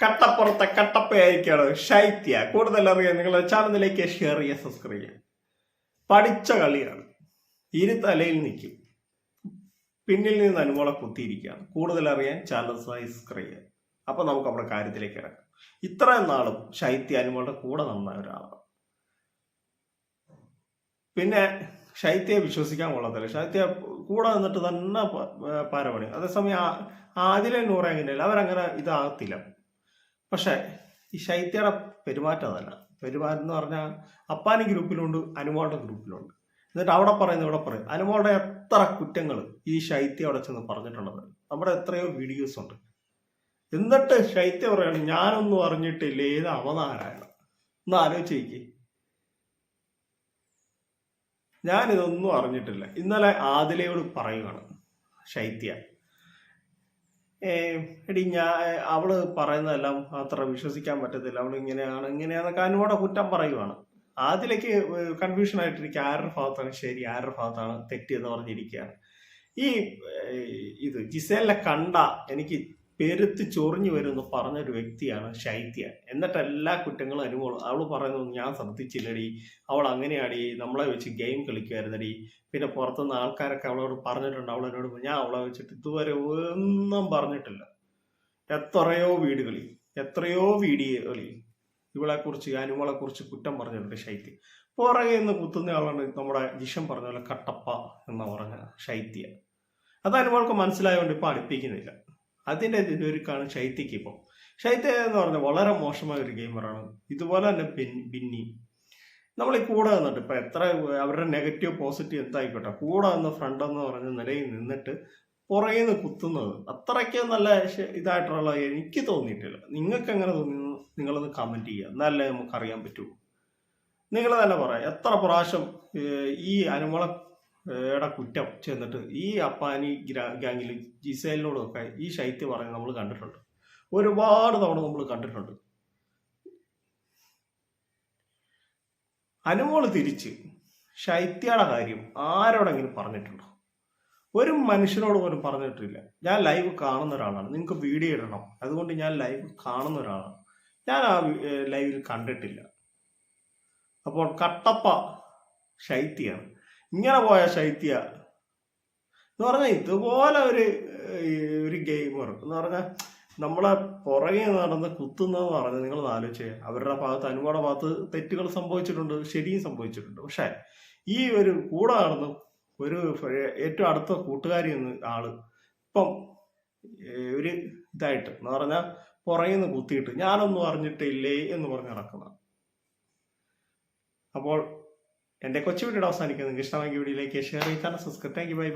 കട്ടപ്പുറത്തെ കട്ടപ്പയായിരിക്കാണ് ശൈത്യ. കൂടുതൽ അറിയാൻ നിങ്ങളുടെ ചാനലിലേക്ക് ഷെയർ ചെയ്യുക സബ്സ്ക്രൈബ് ചെയ്യുക. പഠിച്ച കളിയാണ്. ഇരു തലയിൽ നിൽക്കും. പിന്നിൽ നിന്ന് അനുമോളെ കുത്തിയിരിക്കുകയാണ്. കൂടുതൽ അറിയാൻ ചാനൽ സബ്സ്ക്രൈബ് ചെയ്യുക. അപ്പൊ നമുക്ക് നമ്മുടെ കാര്യത്തിലേക്ക് ഇറങ്ങാം ഇത്രയും നാളും ശൈത്യ അനുമോളുടെ കൂടെ നിന്ന ഒരാളാണ്. പിന്നെ ശൈത്യയെ വിശ്വസിക്കാൻ കൊള്ളത്തില്ല. ശൈത്യ കൂടെ നിന്നിട്ട് തന്നെ പാരപണി അതേസമയം ആദിലെ നൂറ അങ്ങനെയല്ല. അവരങ്ങനെ ഇതാകത്തില്ല. പക്ഷെ ഈ ശൈത്യയുടെ പെരുമാറ്റം അതല്ല. പെരുമാറ്റം എന്ന് പറഞ്ഞാൽ അപ്പാനി ഗ്രൂപ്പിലുണ്ട് അനുമോളുടെ ഗ്രൂപ്പിലുണ്ട്. എന്നിട്ട് അവിടെ പറയുന്നു ഇവിടെ പറയും അനുമോളുടെ എത്ര കുറ്റങ്ങൾ ഈ ശൈത്യ അവിടെ ചെന്ന് പറഞ്ഞിട്ടുള്ളത്? നമ്മുടെ എത്രയോ വീഡിയോസ് ഉണ്ട്. എന്നിട്ട് ശൈത്യ പറയാണ് ഞാനൊന്നും അറിഞ്ഞിട്ടില്ല ഏത് അവനാരായണം? ഒന്ന് ആലോചിച്ച് ഞാനിതൊന്നും അറിഞ്ഞിട്ടില്ല. ഇന്നലെ ആദിലയോട് പറയുകയാണ് ശൈത്യ. എടി ഞാൻ അവൾ പറയുന്നതെല്ലാം അത്ര വിശ്വസിക്കാൻ പറ്റത്തില്ല. അവൾ ഇങ്ങനെയാണ് ഇങ്ങനെയാന്നൊക്കെ അനുവോടെ കുറ്റം പറയുവാണ്. അതിലേക്ക് കൺഫ്യൂഷൻ ആയിട്ടിരിക്കുക ആരുടെ ഭാഗത്താണ് ശരി ആരുടെ ഭാഗത്താണ് തെറ്റിയെന്ന് പറഞ്ഞിരിക്കുകയാണ്. ഈ ഇത് ജിസേലിനെ കണ്ട എനിക്ക് പെരുത്ത് ചൊറിഞ്ഞു വരുമെന്ന് പറഞ്ഞൊരു വ്യക്തിയാണ് ശൈത്യ. എന്നിട്ട് എല്ലാ കുറ്റങ്ങളും അനുഭവം അവൾ പറയുന്നത് ഞാൻ ശ്രദ്ധിച്ചില്ലടി. അവൾ അങ്ങനെയാടി. നമ്മളെ വെച്ച് ഗെയിം കളിക്കുമായിരുന്നടി പിന്നെ പുറത്തുനിന്ന് ആൾക്കാരൊക്കെ അവളോട് പറഞ്ഞിട്ടുണ്ട്. അവൾ എന്നോട് ഞാൻ അവളെ വെച്ചിട്ട് ഇതുവരെ ഒന്നും പറഞ്ഞിട്ടില്ല. എത്രയോ വീടുകളിൽ എത്രയോ വീഡിയോകളിൽ ഇവളെ കുറിച്ച് അനുമളെ കുറിച്ച് കുറ്റം പറഞ്ഞിട്ടുണ്ട് ശൈത്യ. പുറകെ നിന്ന് കുത്തുന്ന ആളാണ് നമ്മുടെ ജിഷം പറഞ്ഞ പോലെ കട്ടപ്പ എന്ന് പറഞ്ഞ ശൈത്യ. അത് അനുമൾക്ക് മനസ്സിലായതുകൊണ്ട് ഇപ്പൊ അടുപ്പിക്കുന്നില്ല. അതിന്റെ ഒരുക്കാണ് ശൈത്യക്ക് ഇപ്പം. ഷൈത്തി എന്ന് പറഞ്ഞാൽ വളരെ മോശമായ ഒരു ഗെയിമറാണ്. ഇതുപോലെ തന്നെ പിൻ ബിന്നി നമ്മൾ ഈ കൂടെ നിന്നിട്ട് ഇപ്പം എത്ര അവരുടെ നെഗറ്റീവ് പോസിറ്റീവ് എന്തായിക്കോട്ടെ. കൂടെ നിന്ന് ഫ്രണ്ട് എന്ന് പറഞ്ഞ നിലയിൽ നിന്നിട്ട് പുറകെ നിന്ന് കുത്തുന്നത് അത്രയ്ക്ക് നല്ല ഇതായിട്ടുള്ള എനിക്ക് തോന്നിയിട്ടില്ല. നിങ്ങൾക്ക് എങ്ങനെ തോന്നി നിങ്ങളൊന്ന് കമന്റ് ചെയ്യുക. എന്നാലേ നമുക്ക് അറിയാൻ പറ്റൂ. നിങ്ങൾ തന്നെ പറയാം. എത്ര പ്രാവശ്യം ഈ അനുമള യുടെ കുറ്റം ചെന്നിട്ട് ഈ അപ്പാനി ഗാങ്ങിൽ ജിസേലിനോടൊക്കെ ഈ ശൈത്യ പറയുന്നത് നമ്മൾ കണ്ടിട്ടുണ്ട്. ഒരുപാട് തവണ നമ്മൾ കണ്ടിട്ടുണ്ട്. അനുമോൾ തിരിച്ച് ശൈത്യയുടെ കാര്യം ആരോടെങ്കിലും പറഞ്ഞിട്ടുണ്ടോ? ഒരു മനുഷ്യനോട് പോലും പറഞ്ഞിട്ടില്ല. ഞാൻ ലൈവ് കാണുന്ന ഒരാളാണ്. നിങ്ങൾക്ക് വീഡിയോ ഇടണം. അതുകൊണ്ട് ഞാൻ ലൈവ് കാണുന്ന ഒരാളാണ്. ഞാൻ ആ ലൈവിൽ കണ്ടിട്ടില്ല. അപ്പോൾ കട്ടപ്പ ശൈത്യാണ്. ഇങ്ങനെ പോയ ശൈത്യ. എന്ന് പറഞ്ഞാൽ ഇതുപോലെ ഒരു ഒരു ഗെയിമർ എന്ന് പറഞ്ഞാൽ നമ്മളെ പുറകെ നടന്ന് കുത്തുന്നതെന്ന് പറഞ്ഞ് നിങ്ങൾ ആലോചിച്ചേ അവരുടെ ഭാഗത്ത് അനുവാട ഭാഗത്ത് തെറ്റുകൾ സംഭവിച്ചിട്ടുണ്ട് ശരിയും സംഭവിച്ചിട്ടുണ്ട്. പക്ഷേ ഈ ഒരു കൂടെ നടന്ന് ഒരു ഏറ്റവും അടുത്ത കൂട്ടുകാരി എന്ന ആൾ ഇപ്പം ഒരു ഇതായിട്ട് എന്ന് പറഞ്ഞാൽ പുറകെ നിന്ന് കുത്തിയിട്ട് ഞാനൊന്നും അറിഞ്ഞിട്ടില്ലേ? എന്ന് പറഞ്ഞ് നടക്കുന്ന അപ്പോൾ എന്റെ കൊച്ചു വീഡിയോ അവസാനിക്കുന്നത് നിങ്ങൾക്ക് ഇഷ്ടമെങ്കിൽ വീഡിയോയിലേക്ക് ഷെയർ ചെയ്താൽ സബ്സ്ക്രൈബ് താങ്ക് ബൈ ബൈ